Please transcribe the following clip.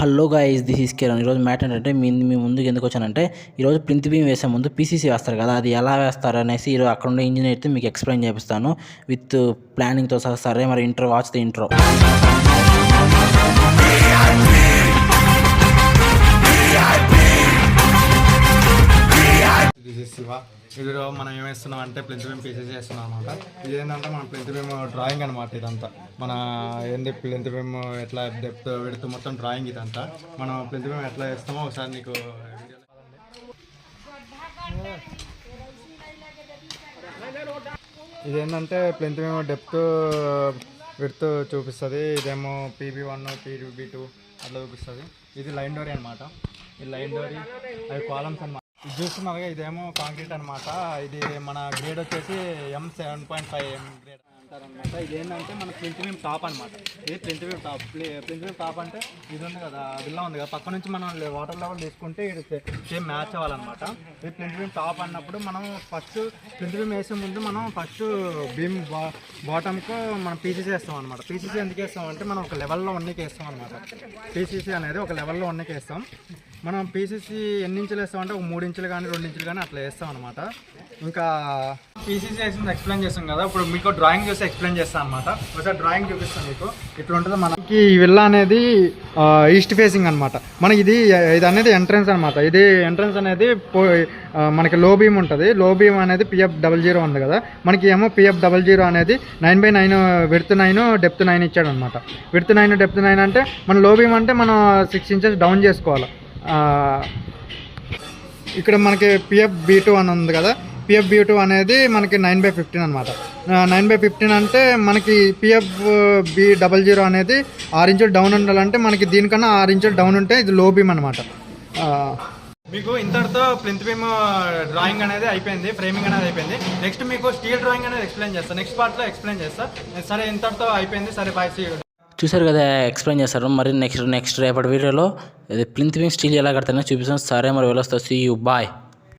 Hello guys this is Kiran ఈరోజు matter ఏంటంటే మీ మీ ముందుకు ఎందుకు వచ్చానంటే ఈరోజు ప్రింట్ బీమ్ వేసే ముందు పీసీసీ వేస్తారు కదా అది ఎలా వేస్తారు అనేసి ఈరోజు అక్కడ ఉండే ఇంజనీర్తో మీకు ఎక్స్ప్లెయిన్ చేపిస్తాను. విత్ ప్లానింగ్తో సహా సరే మరి intro watch the intro Shiva. ఇందులో మనం ఏం వేస్తున్నాం అంటే ప్లింత్ బీమ్ పీసెస్ చేస్తున్నాం అనమాట ఇది ఏంటంటే మన ప్లింత్ బీమ్ డ్రాయింగ్ అనమాట ఇదంతా. మన ఏంది ప్లింత్ బీమ్ ఎట్లా డెప్త్ విడుతూ మొత్తం డ్రాయింగ్ ఇదంతా. మనం ప్లింత్ బీమ్ ఎట్లా వేస్తామో ఒకసారి నీకు ఇదేంటంటే ప్లింత్ బీమ్ డెప్త్ విడుతూ చూపిస్తుంది. ఇదేమో పీబీ వన్ పీబీ టూ అట్లా చూపిస్తుంది. ఇది లైన్ డోరీ అనమాట ఈ లైన్ డోరీ అవి కాలమ్స్ అనమాట ఇది చూస్తున్నారు ఇదేమో కాంక్రీట్ అనమాట ఇది మన గ్రేడ్ వచ్చేసి M seven point five M grade అంటారనమాట ఇది ఏంటంటే మన ప్లింత్ బీమ్ టాప్ అనమాట ఇది ప్రింట్ టాప్ ప్రింట్ టాప్ అంటే ఇది ఉంది కదా బిల్లా ఉంది కదా. పక్క నుంచి మనం వాటర్ లెవెల్ తీసుకుంటే ఇది సేమ్ మ్యాచ్ అవ్వాలన్నమాట. ఇది ప్లింత్ బీమ్ టాప్ అన్నప్పుడు మనం ఫస్ట్ ప్రింట్ బీమ్ వేసే ముందు మనం ఫస్ట్ బీమ్ బా బాటమ్కు మనం పీసీసీ వేస్తాం అనమాట పీసీసీ ఎందుకు వేస్తాం అంటే మనం ఒక లెవెల్లో ఉన్నకి వేస్తాం అనమాట పీసీసీ అనేది ఒక లెవెల్లో ఉన్నకి వేస్తాం. మనం పీసీసీ ఎన్ని ఇంచులు వేస్తాం అంటే ఒక మూడు ఇంచులు కానీ రెండు ఇంచులు కానీ అట్లా వేస్తాం అనమాట ఇంకా పీసీసీ వేసింది ఎక్స్ప్లెయిన్ చేస్తాం కదా. ఇప్పుడు మీకు డ్రాయింగ్ చూసి ఎక్స్ప్లెయిన్ చేస్తాను అనమాట ఒకసారి డ్రాయింగ్ చూపిస్తాను మీకు. ఇట్లా ఉంటుంది మనకి ఈ విల్లా అనేది ఈస్ట్ ఫేసింగ్ అనమాట మనకి ఇది ఇది అనేది ఎంట్రన్స్ అనమాట ఇది ఎంట్రన్స్ అనేది పో- మనకి లో బీమ్ ఉంటుంది. లో బీమ్ అనేది పిఎఫ్ డబల్ జీరో ఉంది కదా. మనకి ఏమో పిఎఫ్ డబల్ జీరో అనేది nine by nine width nine depth nine ఇచ్చాడు అనమాట విడ్త్ నైన్ డెప్త్ నైన్ అంటే మన లో బీమ్ అంటే మనం సిక్స్ ఇంచెస్ డౌన్ చేసుకోవాలి. ఇక్కడ మనకి పిఎఫ్ బీ టూ అని ఉంది కదా. పిఎఫ్ బీ టూ అనేది మనకి నైన్ బై ఫిఫ్టీన్ అనమాట నైన్ బై ఫిఫ్టీన్ అంటే మనకి పిఎఫ్ బి డబల్ జీరో అనేది ఆరు ఇంచులు డౌన్ ఉండాలంటే మనకి దీనికన్నా ఆరు ఇంచులు డౌన్ ఉంటే ఇది లో బీమ్ అనమాట మీకు ఇంతటితో ప్రింట్ బీమ్ డ్రాయింగ్ అనేది అయిపోయింది ఫ్రేమింగ్ అనేది అయిపోయింది. నెక్స్ట్ మీకు స్టీల్ డ్రాయింగ్ అనేది ఎక్స్ప్లెయిన్ చేస్తాను నెక్స్ట్ పార్ట్లో ఎక్స్ప్లెయిన్ చేస్తా. సరే ఇంతటితో అయిపోయింది. సరే బాయ్ సీ చూసారు కదా ఎక్స్ప్లెయిన్ చేస్తారు. మరి నెక్స్ట్ నెక్స్ట్ రేపటి వీడియోలో ప్లింత్ బీమ్ స్టీల్ ఎలా కడతానో చూపిస్తాను సరే మరి వెళ్ళొస్తా సీ యూ బాయ్